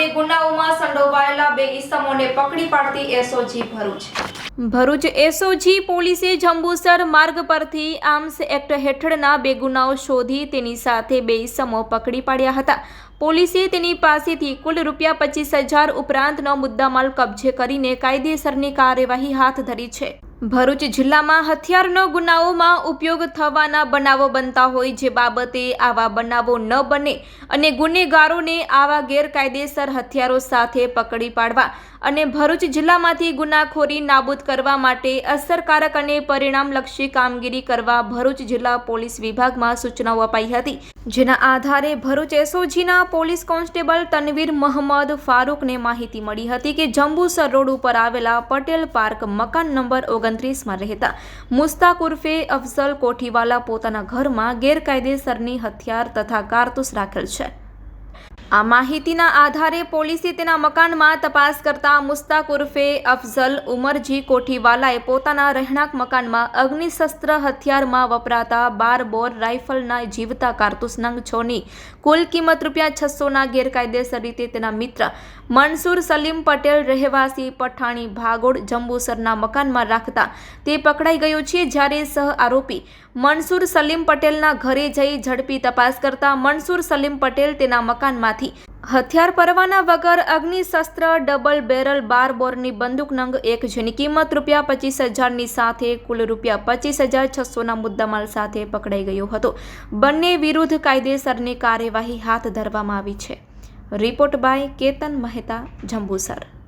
બે ગુનાઓમાં સંડોવાયેલા બે ઇસમોને પકડી પાડતી એસઓજી ભરૂચ. ભરૂચ એસઓજી પોલીસે જંબુસર માર્ગ પરથી આર્મ્સ એક્ટ હેઠળના બે ગુનાઓ શોધી તેની સાથે બે ઇસમો પકડી પાડ્યા હતા. પોલીસે તેની પાસેથી કુલ રૂપિયા પચીસ હજાર ઉપરાંતનો મુદ્દામાલ કબજે કરીને કાયદેસરની કાર્યવાહી હાથ ધરી છે. ભરૂચ જિલ્લામાં હથિયારનો ગુનાઓમાં ઉપયોગ થવાના બનાવો બનતા હોય જે બાબતે આવા બનાવો ન બને અને ગુનેગારોને આવા ગેરકાયદેસર હથિયારો સાથે પકડી પાડવા અને ભરૂચ જિલ્લામાંથી ગુનાખોરી નાબૂદ કરવા માટે અસરકારક અને પરિણામલક્ષી કામગીરી કરવા ભરૂચ જિલ્લા પોલીસ વિભાગમાં સૂચનાઓ અપાઈ હતી. જેના આધારે ભરૂચ એસઓજીના પોલીસ કોન્સ્ટેબલ તનવીર મહમદ ફારૂકને માહિતી મળી હતી કે જંબુસર રોડ ઉપર આવેલા પટેલ પાર્ક મકાન નંબર ઓગણત્રીસમાં રહેતા મુસ્તાક ઉર્ફે અફઝલ કોઠીવાલા પોતાના ઘરમાં ગેરકાયદેસરની હથિયાર તથા કારતૂસ રાખેલ છે. આ માહિતીના આધારે પોલીસે તેના મકાનમાં તપાસ કરતા મુસ્તાક ઉર્ફે અફઝલ ઉમરજી કોઠીવાલાએ પોતાના રહેણાંક મકાનમાં અગ્નિશસ્ત્ર હથિયારમાં વપરાતા બાર બોર રાઇફલના જીવતા કારતૂસ નંગ છોની કુલ કિંમત રૂપિયા છસોના ગેરકાયદેસર રીતે તેના મિત્ર મનસુર સલીમ પટેલ રહેવાસી પઠાણી ભાગોળ જંબુસરના મકાનમાં રાખતા તે પકડાઈ ગયો છે જ્યારે સહ આરોપી મનસુર સલીમ પટેલના ઘરે જઈ ઝડપી તપાસ કરતા મનસુર સલીમ પટેલ તેના મકાનમાંથી હથિયાર પરવાના વગર અગ્નિશસ્ત્ર, ડબલ બેરલ, બાર બોરની બંદૂક નંગ, એક જેની કિંમત રૂપિયા પચીસ હજારની સાથે, કુલ રૂપિયા પચીસ હજાર છસોના મુદ્દામાલ સાથે પકડાઈ ગયો હતો. બંને વિરુદ્ધ કાયદેસરની કાર્યવાહી હાથ ધરવામાં આવી છે. Report by Ketan Mehta, Jambusar.